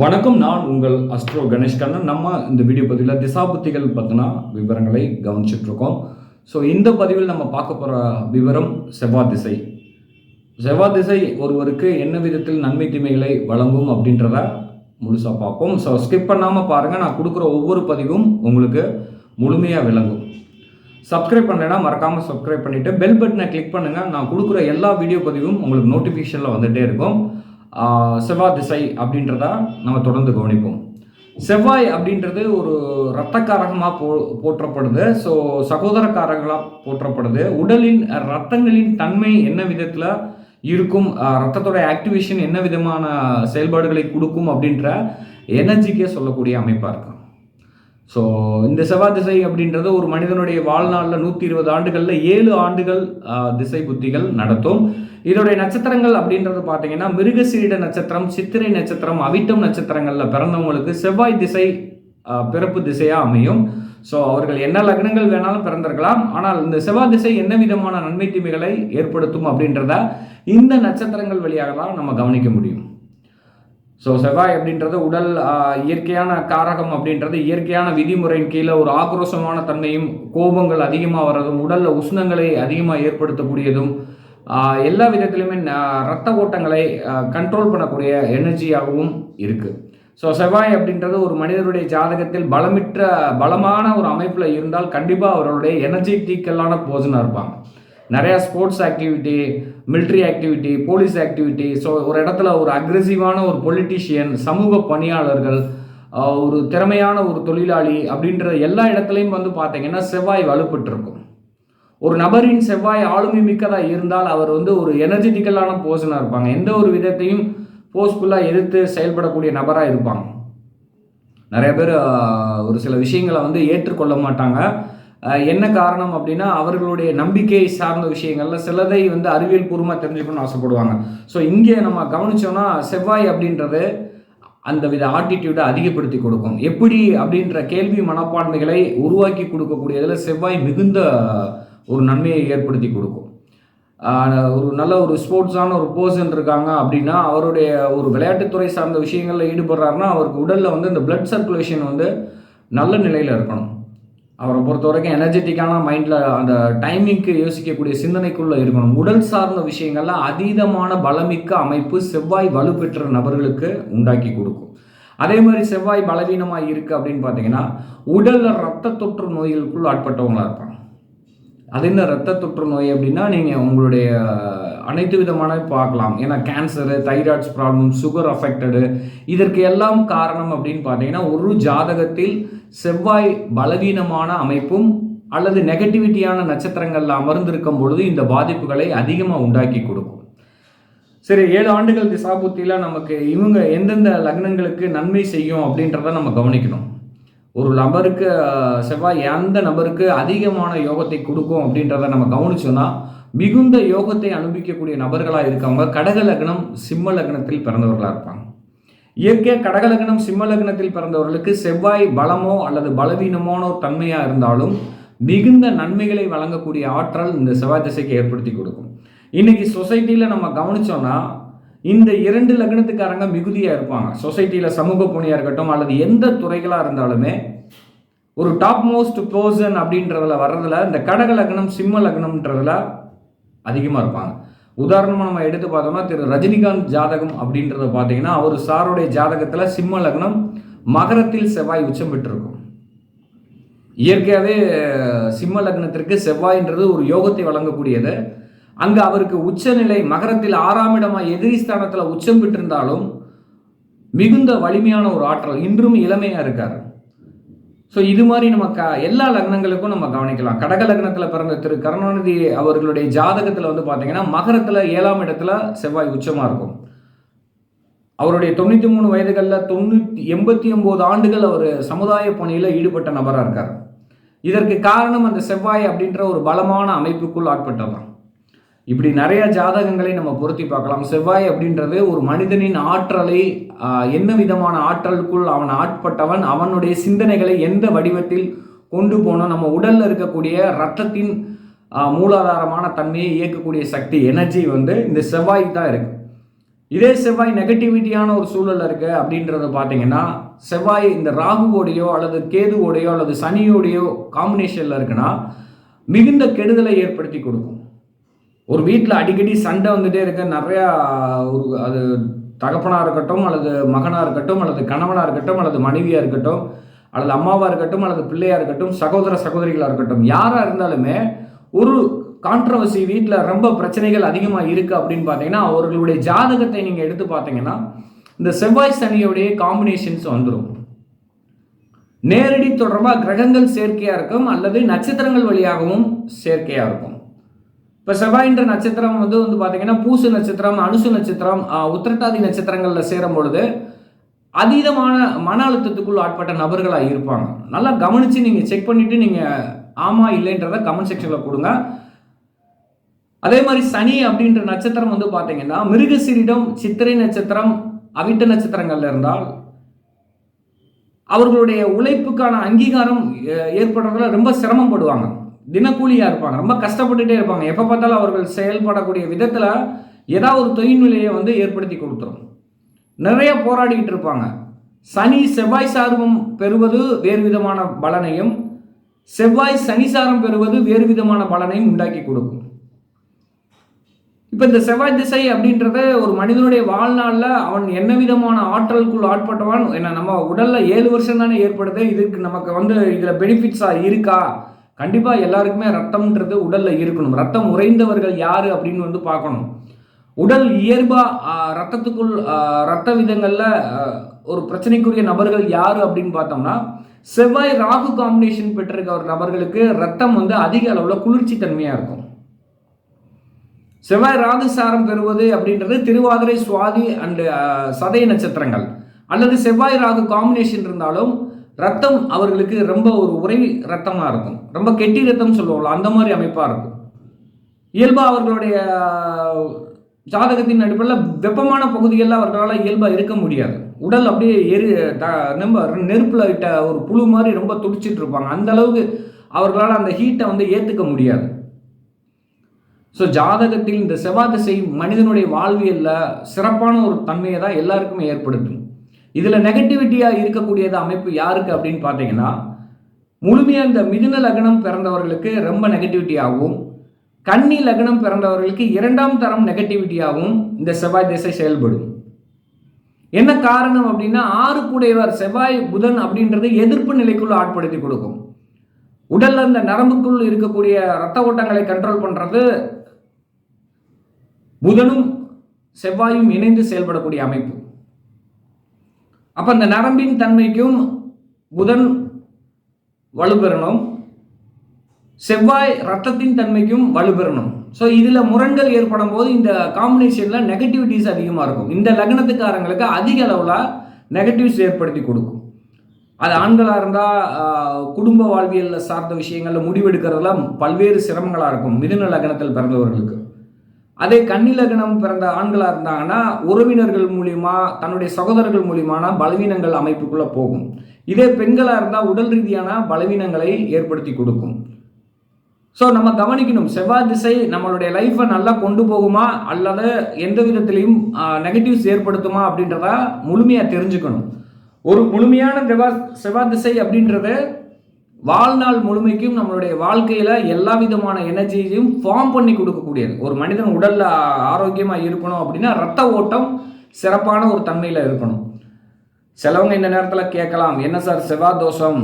வணக்கம் நான் உங்கள் அஸ்ட்ரோ கணேஷ் கண்ணன். நம்ம இந்த வீடியோ பதிவில் திசாபுத்திகள் பற்றின விவரங்களை கவனிச்சிட்ருக்கோம். ஸோ இந்த பதிவில் நம்ம பார்க்க போகிற விவரம் செவ்வாய் திசை. செவ்வாய் திசை ஒருவருக்கு என்ன விதத்தில் நன்மை தீமைகளை வழங்கும் அப்படின்றத முழுசாக பார்ப்போம். ஸோ ஸ்கிப் பண்ணாமல் பாருங்கள் நான் கொடுக்குற ஒவ்வொரு பதிவும் உங்களுக்கு முழுமையாக விளங்கும். சப்ஸ்கிரைப் பண்ணலைன்னா மறக்காமல் சப்ஸ்கிரைப் பண்ணிவிட்டு பெல் பட்டனை கிளிக் பண்ணுங்கள் நான் கொடுக்குற எல்லா வீடியோ பதிவும் உங்களுக்கு நோட்டிஃபிகேஷனில் வந்துகிட்டே இருக்கும். செவ்வாய் திசை அப்படின்றத நம்ம தொடர்ந்து கவனிப்போம். செவ்வாய் அப்படின்றது ஒரு இரத்தக்காரகமாக போ போற்றப்படுது. ஸோ சகோதரக்காரங்களாக போற்றப்படுது. உடலின் ரத்தங்களின் தன்மை என்ன விதத்தில் இருக்கும்? ரத்தத்தோட ஆக்டிவேஷன் என்ன விதமான செயல்பாடுகளை கொடுக்கும் அப்படின்ற எனர்ஜிக்கே சொல்லக்கூடிய அமைப்பாக இருக்கும் ஸோ இந்த செவ்வாய் திசை அப்படின்றது ஒரு மனிதனுடைய வாழ்நாளில் நூற்றி இருபது ஆண்டுகளில் ஏழு ஆண்டுகள் திசை புத்திகள் நடத்தும். இதோடைய நட்சத்திரங்கள் அப்படின்றது பார்த்தீங்கன்னா மிருகசீரிட நட்சத்திரம் சித்திரை நட்சத்திரம் அவிட்டம் நட்சத்திரங்களில் பிறந்தவங்களுக்கு செவ்வாய் திசை பிறப்பு திசையாக அமையும். ஸோ அவர்கள் என்ன லக்னங்கள் வேணாலும் பிறந்திருக்கலாம். ஆனால் இந்த செவ்வாய் திசை என்ன விதமான நன்மை தீமைகளை ஏற்படுத்தும் அப்படின்றத இந்த நட்சத்திரங்கள் வழியாக தான் நம்ம கவனிக்க முடியும். ஸோ செவ்வாய் அப்படின்றது உடல் இயற்கையான காரகம் அப்படின்றது இயற்கையான விதிமுறையின் கீழே ஒரு ஆக்ரோஷமான தன்மையும் கோபங்கள் அதிகமாக வர்றதும் உடலில் உஷ்ணங்களை அதிகமாக ஏற்படுத்தக்கூடியதும் எல்லா விதத்திலுமே ரத்த ஓட்டங்களை கண்ட்ரோல் பண்ணக்கூடிய எனர்ஜியாகவும் இருக்குது ஸோ செவ்வாய் அப்படின்றது ஒரு மனிதருடைய ஜாதகத்தில் பலமிற்ற பலமான ஒரு அமைப்பில் இருந்தால் கண்டிப்பாக அவர்களுடைய எனர்ஜெட்டிக்கலான போஜனாக இருப்பாங்க. நிறையா sports activity military activity police activity so ஒரு இடத்துல ஒரு அக்ரெசிவான ஒரு பொலிட்டிஷியன் சமூக பணியாளர்கள் ஒரு திறமையான ஒரு தொழிலாளி அப்படின்ற எல்லா இடத்துலையும் வந்து பார்த்தீங்கன்னா செவ்வாய் வலுப்பட்டுருக்கும். ஒரு நபரின் செவ்வாய் ஆளுமை மிக்கதாக இருந்தால் அவர் வந்து ஒரு எனர்ஜெட்டிக்கலான போர்ஷனாக இருப்பாங்க. எந்த ஒரு விதத்தையும் போஸ்ஃபுல்லாக எதிர்த்து செயல்படக்கூடிய நபராக இருப்பாங்க. நிறைய பேர் ஒரு சில விஷயங்களை வந்து ஏற்றுக்கொள்ள மாட்டாங்க. என்ன காரணம் அப்படின்னா அவர்களுடைய நம்பிக்கை சார்ந்த விஷயங்கள்ல சிலதை வந்து அறிவியல் பூர்வமாக தெரிஞ்சுக்கணும்னு ஆசைப்படுவாங்க. ஸோ இங்கே நம்ம கவனிச்சோம்னா செவ்வாய் அப்படின்றது அந்த வித ஆட்டிடியூடை அதிகப்படுத்தி கொடுக்கும். எப்படி அப்படின்ற கேள்வி மனப்பான்மைகளை உருவாக்கி கொடுக்கக்கூடியதில் செவ்வாய் மிகுந்த ஒரு நன்மையை ஏற்படுத்தி கொடுக்கும். ஒரு நல்ல ஒரு ஸ்போர்ட்ஸான ஒரு பர்சன் இருக்காங்க அப்படின்னா அவருடைய ஒரு விளையாட்டுத்துறை சார்ந்த விஷயங்களில் ஈடுபடுறாருன்னா அவருக்கு உடலில் வந்து இந்த பிளட் சர்க்குலேஷன் வந்து நல்ல நிலையில் இருக்கணும். அவரை பொறுத்த வரைக்கும் எனர்ஜெட்டிக்கான மைண்டில் அந்த டைமிங்க்கு யோசிக்கக்கூடிய சிந்தனைக்குள்ளே இருக்கணும். உடல் சார்ந்த விஷயங்கள்லாம் அதீதமான பலமிக்க அமைப்பு செவ்வாய் வலுப்பெற்ற நபர்களுக்கு உண்டாக்கி கொடுக்கும். அதே மாதிரி செவ்வாய் பலவீனமாக இருக்குது அப்படின்னு பார்த்தீங்கன்னா உடலில் ரத்த தொற்று நோய்களுக்குள் ஆட்பட்டவங்களாக இருப்பாங்க. அது என்ன ரத்த தொற்று நோய் அப்படின்னா நீங்கள் உங்களுடைய அனைத்து விதமான பார்க்கலாம். ஏன்னா cancer thyroids problem sugar affected இதற்கு எல்லாம் காரணம் அப்படின்னு பார்த்தீங்கன்னா ஒரு ஜாதகத்தில் செவ்வாய் பலவீனமான அமைப்பும் அல்லது நெகட்டிவிட்டியான நட்சத்திரங்களில் அமர்ந்திருக்கும் பொழுது இந்த பாதிப்புகளை அதிகமாக உண்டாக்கி கொடுக்கும். சரி ஏழு ஆண்டுகள் திசாபுத்தியில் நமக்கு இவங்க எந்தெந்த லக்னங்களுக்கு நன்மை செய்யும் அப்படின்றத நம்ம கவனிக்கணும். ஒரு நபருக்கு செவ்வாய் எந்த நபருக்கு அதிகமான யோகத்தை கொடுக்கும் அப்படின்றத நம்ம கவனிச்சோன்னா மிகுந்த யோகத்தை அனுபவிக்கக்கூடிய நபர்களாக இருக்கவங்க கடக லக்னம் சிம்ம லக்னத்தில் பிறந்தவர்களாக இருப்பாங்க. இயற்கையாக கடக சிம்ம லக்னத்தில் பிறந்தவர்களுக்கு செவ்வாய் பலமோ அல்லது பலவீனமான ஒரு தன்மையாக இருந்தாலும் மிகுந்த நன்மைகளை வழங்கக்கூடிய ஆற்றல் இந்த செவ்வாய் திசைக்கு ஏற்படுத்தி கொடுக்கும். இன்னைக்கு சொசைட்டியில் நம்ம கவனிச்சோம்னா இந்த இரண்டு லக்னத்துக்காரங்க மிகுதியாக இருப்பாங்க. சொசைட்டியில் சமூக பணியாக இருக்கட்டும் அல்லது எந்த துறைகளாக இருந்தாலுமே ஒரு டாப் மோஸ்ட் பர்சன் அப்படின்றதுல வர்றதுல இந்த கடக லக்னம் சிம்ம லக்னம்ன்றதுல அதிகமாக இருப்பாங்க. உதாரணமாக நம்ம எடுத்து பார்த்தோம்னா திரு ரஜினிகாந்த் ஜாதகம் அப்படின்றத பார்த்தீங்கன்னா அவர் சாருடைய ஜாதகத்தில் சிம்ம லக்னம் மகரத்தில் செவ்வாய் உச்சம் பெற்றிருக்கும். இயற்கையாகவே சிம்ம லக்னத்திற்கு செவ்வாய்ன்றது ஒரு யோகத்தை வழங்கக்கூடியது. அங்கே அவருக்கு உச்சநிலை மகரத்தில் ஆறாம் இடமா எதிரி ஸ்தானத்தில் உச்சம் பெற்றிருந்தாலும் மிகுந்த வலிமையான ஒரு ஆற்றல் இன்றும் இளமையாக இருக்கார். ஸோ இது மாதிரி நம்ம க எல்லா லக்னங்களுக்கும் நம்ம கவனிக்கலாம். கடக லக்னத்தில் பிறந்த திரு கருணாநிதி அவர்களுடைய ஜாதகத்தில் வந்து பார்த்தீங்கன்னா மகரத்தில் ஏழாம் இடத்துல செவ்வாய் உச்சமாக இருக்கும். அவருடைய தொண்ணூற்றி மூணு வயதுகளில் தொண்ணூற்றி எண்பத்தி ஒம்பது ஆண்டுகள் அவர் சமுதாய பணியில் ஈடுபட்ட நபராக இருக்கார். இதற்கு காரணம் அந்த செவ்வாய் அப்படின்ற ஒரு பலமான அமைப்புக்குள் ஆட்பட்டதான் இப்படி நிறைய ஜாதகங்களை நம்ம பொருத்தி பார்க்கலாம். செவ்வாய் அப்படின்றது ஒரு மனிதனின் ஆற்றலை என்ன விதமான ஆற்றலுக்குள் அவன் ஆட்பட்டவன் அவனுடைய சிந்தனைகளை எந்த வடிவத்தில் கொண்டு போனோம் நம்ம உடலில் இருக்கக்கூடிய ரத்தத்தின் மூலாதாரமான தன்மையை இயக்கக்கூடிய சக்தி எனர்ஜி வந்து இந்த செவ்வாய்க்கு தான் இருக்கு. இதே செவ்வாய் நெகட்டிவிட்டியான ஒரு சூழல் இருக்கு அப்படின்றத பார்த்தீங்கன்னா செவ்வாய் இந்த ராகுவோடையோ அல்லது கேதுவோடையோ அல்லது சனியோடையோ காம்பினேஷனில் இருக்குன்னா மிகுந்த கெடுதலை ஏற்படுத்தி கொடுக்கும். ஒரு வீட்டில் அடிக்கடி சண்டை வந்துட்டே இருக்க நிறையா ஒரு அது தகப்பனாக இருக்கட்டும் அல்லது மகனாக இருக்கட்டும் அல்லது கணவனாக இருக்கட்டும் அல்லது மனைவியாக இருக்கட்டும் அல்லது அம்மாவாக இருக்கட்டும் அல்லது பிள்ளையாக இருக்கட்டும் சகோதர சகோதரிகளாக இருக்கட்டும் யாராக இருந்தாலுமே ஒரு கான்ட்ரவர்சி வீட்டில் ரொம்ப பிரச்சனைகள் அதிகமாக இருக்குது அப்படின்னு பார்த்தீங்கன்னா அவர்களுடைய ஜாதகத்தை நீங்கள் எடுத்து பார்த்தீங்கன்னா இந்த செவ்வாய் சனியோடைய காம்பினேஷன்ஸ் வந்துடும் நேரடி தொடர்பாக கிரகங்கள் சேர்க்கையாக இருக்கும் அல்லது நட்சத்திரங்கள் வழியாகவும் சேர்க்கையாக இருக்கும். இப்போ செவ்வாயின்ற நட்சத்திரம் வந்து வந்து பார்த்தீங்கன்னா பூசு நட்சத்திரம் அனுசு நட்சத்திரம் உத்திரட்டாதி நட்சத்திரங்களில் சேரும் பொழுது அதீதமான மன அழுத்தத்துக்குள் ஆட்பட்ட நபர்களாக இருப்பாங்க. நல்லா கவனித்து நீங்கள் செக் பண்ணிவிட்டு நீங்கள் ஆமாம் இல்லைன்றத கமெண்ட் செக்ஷனில் கொடுங்க. அதே மாதிரி சனி அப்படின்ற நட்சத்திரம் வந்து பார்த்தீங்கன்னா மிருகசீரிடம் சித்திரை நட்சத்திரம் அவிட்ட நட்சத்திரங்கள்ல இருந்தால் அவர்களுடைய உழைப்புக்கான அங்கீகாரம் ஏற்படுறதுல ரொம்ப சிரமப்படுவாங்க. தினக்கூலியாக இருப்பாங்க. ரொம்ப கஷ்டப்பட்டுட்டே இருப்பாங்க. எப்போ பார்த்தாலும் அவர்கள் செயல்படக்கூடிய விதத்தில் ஏதாவது ஒரு தொழில்நிலையை வந்து ஏற்படுத்தி கொடுத்துரும். நிறைய போராடிக்கிட்டு இருப்பாங்க. சனி செவ்வாய் சார்பம் பெறுவது வேறு விதமான பலனையும் செவ்வாய் சனிசாரம் பெறுவது வேறு விதமான பலனையும் உண்டாக்கி கொடுக்கும். இப்போ இந்த செவ்வாய் திசை அப்படின்றத ஒரு மனிதனுடைய வாழ்நாளில் அவன் என்ன விதமான ஆற்றலுக்குள் ஆட்பட்டவான்? என்ன நம்ம உடலில் ஏழு வருஷம் தானே ஏற்படுது? இதுக்கு நமக்கு வந்து இதில் பெனிஃபிட்ஸாக இருக்கா? கண்டிப்பாக எல்லாருக்குமே ரத்தம்ன்றது உடலில் இருக்கணும். ரத்தம் உறைந்தவர்கள் யார் அப்படின்னு வந்து பார்க்கணும். உடல் இயல்பாக ரத்தத்துக்குள் ரத்த விதங்களில் ஒரு பிரச்சனைக்குரிய நபர்கள் யார் அப்படின்னு பார்த்தோம்னா செவ்வாய் ராகு காம்பினேஷன் பெற்றிருக்க ஒரு நபர்களுக்கு ரத்தம் வந்து அதிக அளவில் குளிர்ச்சி தன்மையாக இருக்கும். செவ்வாய் ராகு சாரம் பெறுவது அப்படின்றது திருவாதிரை சுவாதி அண்டு சதய நட்சத்திரங்கள். அல்லது செவ்வாய் ராகு காம்பினேஷன் இருந்தாலும் ரத்தம் அவர்களுக்கு ரொம்ப ஒரு உரை ரத்தமாக இருக்கும். ரொம்ப கெட்டி ரத்தம் சொல்லுவோம்ல அந்த மாதிரி அமைப்பாக இருக்கும். இயல்பாக அவர்களுடைய ஜாதகத்தின் அடிப்படையில் வெப்பமான பகுதிகளில் அவர்களால் இயல்பாக இருக்க முடியாது. உடல் அப்படியே எரி த நம்ம நெருப்பில் இட்ட ஒரு புழு மாதிரி ரொம்ப துடிச்சிட்டு இருப்பாங்க. அந்த அளவுக்கு அவர்களால் அந்த ஹீட்டை வந்து ஏற்றுக்க முடியாது. ஸோ ஜாதகத்தில் இந்த செவ்வாய் திசை மனிதனுடைய வாழ்வியலில் சிறப்பான ஒரு தன்மையை தான் எல்லாருக்குமே ஏற்படுத்தும். இதில் நெகட்டிவிட்டியாக இருக்கக்கூடியது அமைப்பு யாருக்கு அப்படின்னு பார்த்தீங்கன்னா முழுமையாக இந்த மிதுன லக்னம் பிறந்தவர்களுக்கு ரொம்ப நெகட்டிவிட்டியாகவும் கன்னி லக்னம் பிறந்தவர்களுக்கு இரண்டாம் தரம் நெகட்டிவிட்டியாகவும் இந்த செவ்வாய் திசை செயல்படும். என்ன காரணம் அப்படின்னா ஆறு கூடையவர் செவ்வாய் புதன் அப்படின்றது எதிர்ப்பு நிலைக்குள் ஆட்படுத்தி கொடுக்கும். உடல்ல அந்த நரம்புக்குள் இருக்கக்கூடிய ரத்த ஓட்டங்களை கண்ட்ரோல் பண்ணுறது புதனும் செவ்வாயும் இணைந்து செயல்படக்கூடிய அமைப்பு. அப்போ அந்த நரம்பின் தன்மைக்கும் புதன் வலுப்பெறணும் செவ்வாய் ரத்தத்தின் தன்மைக்கும் வலுப்பெறணும் ஸோ இதில் முரண்கள் ஏற்படும் போது இந்த காம்பினேஷனில் நெகட்டிவிட்டிஸ் அதிகமாக இருக்கும். இந்த லக்னத்துக்காரங்களுக்கு அதிக அளவில் நெகட்டிவ்ஸ் ஏற்படுத்தி கொடுக்கும். அது ஆண்களாக இருந்தால் குடும்ப வாழ்வியலில் சார்ந்த விஷயங்களில் முடிவெடுக்கிறதுலாம் பல்வேறு சிரமங்களாக இருக்கும். மிதுன லக்னத்தில் பிறந்தவர்களுக்கு. அதே கன்னிலகணம் பிறந்த ஆண்களாக இருந்தாங்கன்னா உறவினர்கள் மூலிமா தன்னுடைய சகோதரர்கள் மூலியமான பலவீனங்கள் அமைப்புக்குள்ளே போகும். இதே பெண்களாக இருந்தால் உடல் ரீதியான பலவீனங்களை ஏற்படுத்தி கொடுக்கும். ஸோ நம்ம கவனிக்கணும் செவ்வாய் திசை நம்மளுடைய லைஃப்பை நல்லா கொண்டு போகுமா அல்லது எந்த விதத்திலையும் நெகட்டிவ்ஸ் ஏற்படுத்துமா அப்படின்றத முழுமையாக தெரிஞ்சுக்கணும். ஒரு முழுமையான செவ்வாய் செவ்வாய் திசை அப்படின்றது வாழ்நாள் முழுமைக்கும் நம்மளுடைய வாழ்க்கையில் எல்லா விதமான எனர்ஜியையும் ஃபார்ம் பண்ணி கொடுக்கக்கூடியது. ஒரு மனிதன் உடலில் ஆரோக்கியமாக இருக்கணும் அப்படின்னா ரத்த ஓட்டம் சிறப்பான ஒரு தன்மையில் இருக்கணும். சிலவங்க இந்த நேரத்தில் கேட்கலாம் என்ன சார் செவ்வாய் தோஷம்?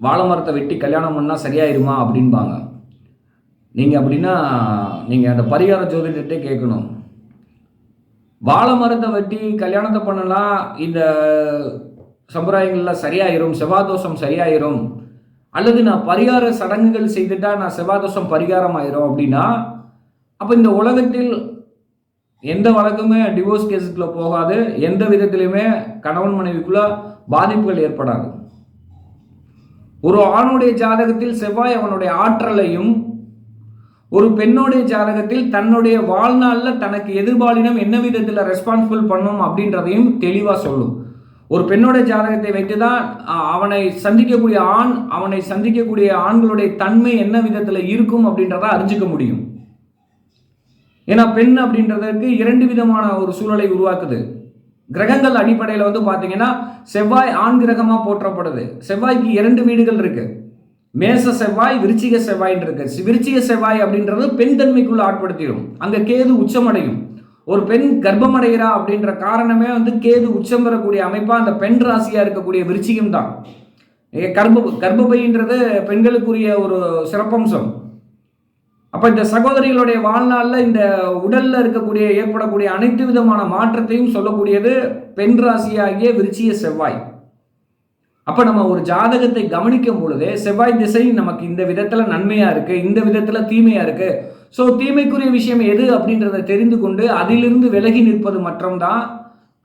வாழை மரத்தை வெட்டி கல்யாணம் பண்ணால் சரியாயிருமா? அப்படின்பாங்க நீங்கள் அப்படின்னா நீங்கள் அந்த பரிகார ஜோதிடத்தை கேட்கணும். வாழை மரத்தை வெட்டி கல்யாணத்தை பண்ணலாம் இந்த சம்பிரதாயங்கள்லாம் சரியாயிரும் செவ்வாதோஷம் சரியாயிரும். அல்லது நான் பரிகார சடங்குகள் செய்துட்டா நான் செவ்வாதோஷம் பரிகாரம் ஆயிரும் அப்படின்னா அப்போ இந்த உலகத்தில் எந்த வழக்குமே டிவோர்ஸ் கேஸுக்குள்ள போகாது. எந்த விதத்திலையுமே கணவன் மனைவிக்குள்ள பாதிப்புகள் ஏற்படாது. ஒரு ஆணுடைய ஜாதகத்தில் செவ்வாய் அவனுடைய ஆற்றலையும் ஒரு பெண்ணுடைய ஜாதகத்தில் தன்னுடைய வாழ்நாளில் தனக்கு எதிர்பாலினம் என்ன விதத்தில் ரெஸ்பான்சிபிள் பண்ணும் அப்படின்றதையும் தெளிவாக சொல்லும். ஒரு பெண்ணோட ஜாதகத்தை வைத்து தான் அவனை சந்திக்கக்கூடிய ஆண் அவனை சந்திக்கக்கூடிய ஆண்களுடைய தன்மை என்ன விதத்தில் இருக்கும் அப்படின்றத அறிஞ்சிக்க முடியும். ஏன்னா பெண் அப்படின்றதற்கு இரண்டு விதமான ஒரு சூழலை உருவாக்குது. கிரகங்கள் அடிப்படையில் வந்து பார்த்தீங்கன்னா செவ்வாய் ஆண் கிரகமாக போற்றப்படுது. செவ்வாய்க்கு இரண்டு வீடுகள் இருக்கு. மேச செவ்வாய் விருச்சிக செவ்வாய்ன்னு இருக்கு. விருச்சிக செவ்வாய் அப்படின்றது பெண் தன்மைக்குள்ள ஆட்படுத்திடும். அங்கே கேது உச்சமடையும். ஒரு பெண் கர்ப்பமடைகிறா அப்படின்ற காரணமே வந்து கேது உச்சம் பெறக்கூடிய அமைப்பாக அந்த பெண் ராசியாக இருக்கக்கூடிய விருச்சிகம் தான். கர்ப்ப கர்ப்பப்பைன்றது பெண்களுக்குரிய ஒரு சிறப்பம்சம். அப்போ இந்த சகோதரிகளுடைய வாழ்நாளில் இந்த உடலில் இருக்கக்கூடிய ஏற்படக்கூடிய அனைத்து விதமான மாற்றத்தையும் சொல்லக்கூடியது பெண் ராசியாகிய விருச்சிய செவ்வாய். அப்போ நம்ம ஒரு ஜாதகத்தை கவனிக்கும் பொழுதே செவ்வாய் திசை நமக்கு இந்த விதத்தில் நன்மையாக இருக்குது இந்த விதத்தில் தீமையாக இருக்குது ஸோ தீமைக்குரிய விஷயம் எது அப்படின்றத தெரிந்து கொண்டு அதிலிருந்து விலகி நிற்பது மட்டும்தான்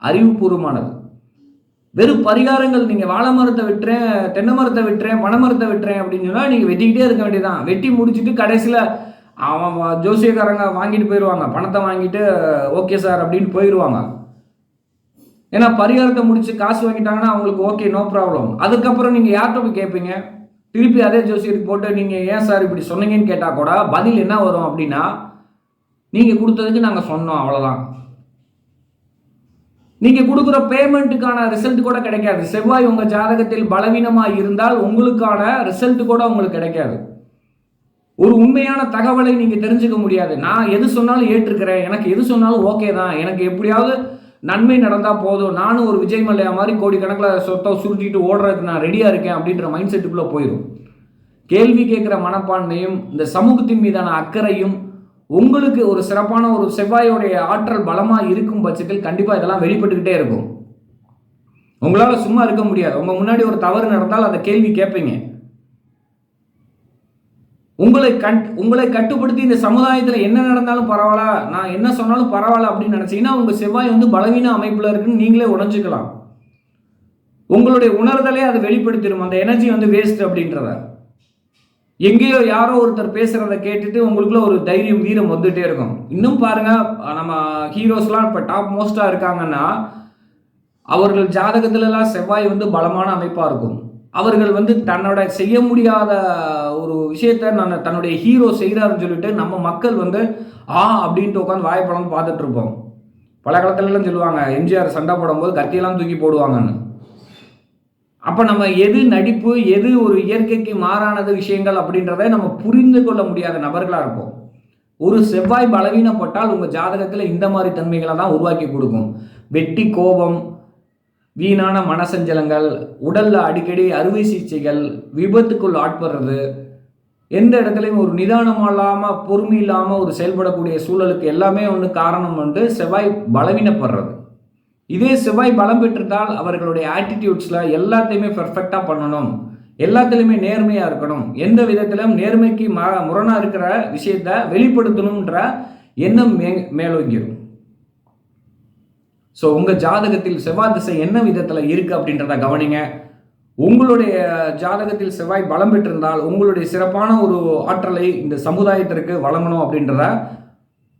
அறிவுபூர்வமானது. வெறும் பரிகாரங்கள் நீங்கள் வாழை மரத்தை விட்டுறேன் தென்னை மரத்தை விட்டுறேன் பனை மரத்தை விட்டுறேன் அப்படின்னு சொன்னால் நீங்கள் வெட்டிக்கிட்டே இருக்க வேண்டியதான் வெட்டி முடிச்சுட்டு கடைசியில் அவன் ஜோசியக்காரங்க வாங்கிட்டு போயிடுவாங்க பணத்தை வாங்கிட்டு ஓகே சார் அப்படின்னு போயிடுவாங்க ஏன்னா பரிகாரத்தை முடிச்சு காசு வாங்கிட்டாங்கன்னா அவங்களுக்கு ஓகே நோ ப்ராப்ளம். அதுக்கப்புறம் நீங்கள் யார்கிட்ட போய் கேட்பீங்க? திருப்பி அதே ஜோசியருக்கு போட்டு நீங்கள் ஏன் சார் இப்படி சொன்னீங்கன்னு கேட்டால் கூட பதில் என்ன வரும் அப்படின்னா நீங்கள் கொடுத்ததுக்கு நாங்கள் சொன்னோம் அவ்வளோதான் நீங்கள் கொடுக்குற பேமெண்ட்டுக்கான ரிசல்ட் கூட கிடைக்காது. செவ்வாய் உங்கள் ஜாதகத்தில் பலவீனமாக இருந்தால் உங்களுக்கான ரிசல்ட் கூட உங்களுக்கு கிடைக்காது. ஒரு உண்மையான தகவலை நீங்கள் தெரிஞ்சுக்க முடியாது. நான் எது சொன்னாலும் ஏற்றுக்கிறேன். எனக்கு எது சொன்னாலும் ஓகே தான். எனக்கு எப்படியாவது நன்மை நடந்தால் போதும். நானும் ஒரு விஜய் மல்லையா மாதிரி கோடிக்கணக்கில் சொத்தை சுருட்டிட்டு ஓடுறதுக்கு நான் ரெடியாக இருக்கேன் அப்படின்ற மைண்ட் செட்டுக்குள்ளே போயிடும் கேள்வி கேட்குற மனப்பான்மையும் இந்த சமூகத்தின் மீதான அக்கறையும் உங்களுக்கு ஒரு சிறப்பான ஒரு செவ்வாயோடைய ஆற்றல் பலமாக இருக்கும் பட்சத்தில் கண்டிப்பாக இதெல்லாம் வெளிப்பட்டுக்கிட்டே இருக்கும். உங்களால் சும்மா இருக்க முடியாது. உங்கள் முன்னாடி ஒரு தவறு நடந்தால் அந்த கேள்வி கேட்பீங்க. உங்களை கண் உங்களை கட்டுப்படுத்தி இந்த சமுதாயத்தில் என்ன நடந்தாலும் பரவாயில்ல நான் என்ன சொன்னாலும் பரவாயில்ல அப்படின்னு நினச்சிங்கன்னா உங்கள் செவ்வாய் வந்து பலவீன அமைப்பில் இருக்குன்னு நீங்களே உடஞ்சிக்கலாம் உங்களுடைய உணர்தலே அதை வெளிப்படுத்திடும். அந்த எனர்ஜி வந்து வேஸ்ட் அப்படின்றத. எங்கேயோ யாரோ ஒருத்தர் பேசுகிறத கேட்டுட்டு உங்களுக்குள்ள ஒரு தைரியம் வீரம் வந்துகிட்டே இருக்கும். இன்னும் பாருங்கள் நம்ம ஹீரோஸ்லாம் இப்போ டாப் மோஸ்ட்டாக இருக்காங்கன்னா அவர்கள் ஜாதகத்துலலாம் செவ்வாய் வந்து பலமான அமைப்பாக இருக்கும். அவர்கள் வந்து தன்னோட செய்ய முடியாத ஒரு விஷயத்த நான் தன்னுடைய ஹீரோ செய்கிறாருன்னு சொல்லிட்டு நம்ம மக்கள் வந்து ஆ அப்படின்ட்டு உட்காந்து வாய்ப்பழம் பார்த்துட்டு இருப்போம். பல காலத்துலலாம் சொல்லுவாங்க எம்ஜிஆர் சண்டை போடும்போது கத்தியெல்லாம் தூக்கி போடுவாங்கன்னு. அப்போ நம்ம எது நடிப்பு எது ஒரு இயற்கைக்கு மாறானது விஷயங்கள் அப்படின்றத நம்ம புரிந்து கொள்ள முடியாத நபர்களாக இருப்போம். ஒரு செவ்வாய் பலவீனப்பட்டால் உங்கள் ஜாதகத்தில் இந்த மாதிரி தன்மைகளை தான் உருவாக்கி கொடுக்கும். வெட்டி கோபம் வீணான மனசஞ்சலங்கள் உடலில் அடிக்கடி அறுவை சிகிச்சைகள் விபத்துக்குள் ஆட்படுறது எந்த இடத்துலையும் ஒரு நிதானம் இல்லாமல் பொறுமை இல்லாமல் ஒரு செயல்படக்கூடிய சூழலுக்கு எல்லாமே ஒன்று காரணம் வந்து செவ்வாய் பலவீனப்படுறது. இதே செவ்வாய் பலம் பெற்றிருந்தால் அவர்களுடைய ஆட்டிடியூட்ஸில் எல்லாத்தையுமே பெர்ஃபெக்டாக பண்ணணும். எல்லாத்துலேயுமே நேர்மையாக இருக்கணும். எந்த விதத்திலும் நேர்மைக்கு ம முரணாக இருக்கிற விஷயத்த வெளிப்படுத்தணுன்ற எண்ணம் மே மேலோங்கிடும் ஸோ உங்கள் ஜாதகத்தில் செவ்வாய் திசை என்ன விதத்தில் இருக்குது அப்படின்றத கவனிங்க. உங்களுடைய ஜாதகத்தில் செவ்வாய் பலம் பெற்றிருந்தால் உங்களுடைய சிறப்பான ஒரு ஆற்றலை இந்த சமுதாயத்திற்கு வழங்கணும் அப்படின்றத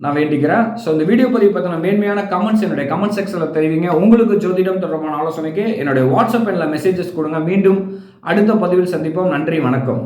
நான் வேண்டிக்கிறேன். ஸோ இந்த வீடியோ பதிவு பற்றின மேன்மையான கமெண்ட்ஸ் என்னுடைய கமெண்ட் செக்ஷனில் தெரிவிங்க. உங்களுக்கு ஜோதிடம் தொடர்பான ஆலோசனைக்கு என்னுடைய வாட்ஸ்அப் எண்ணில் மெசேஜஸ் கொடுங்க. மீண்டும் அடுத்த பதிவில் சந்திப்போம். நன்றி வணக்கம்.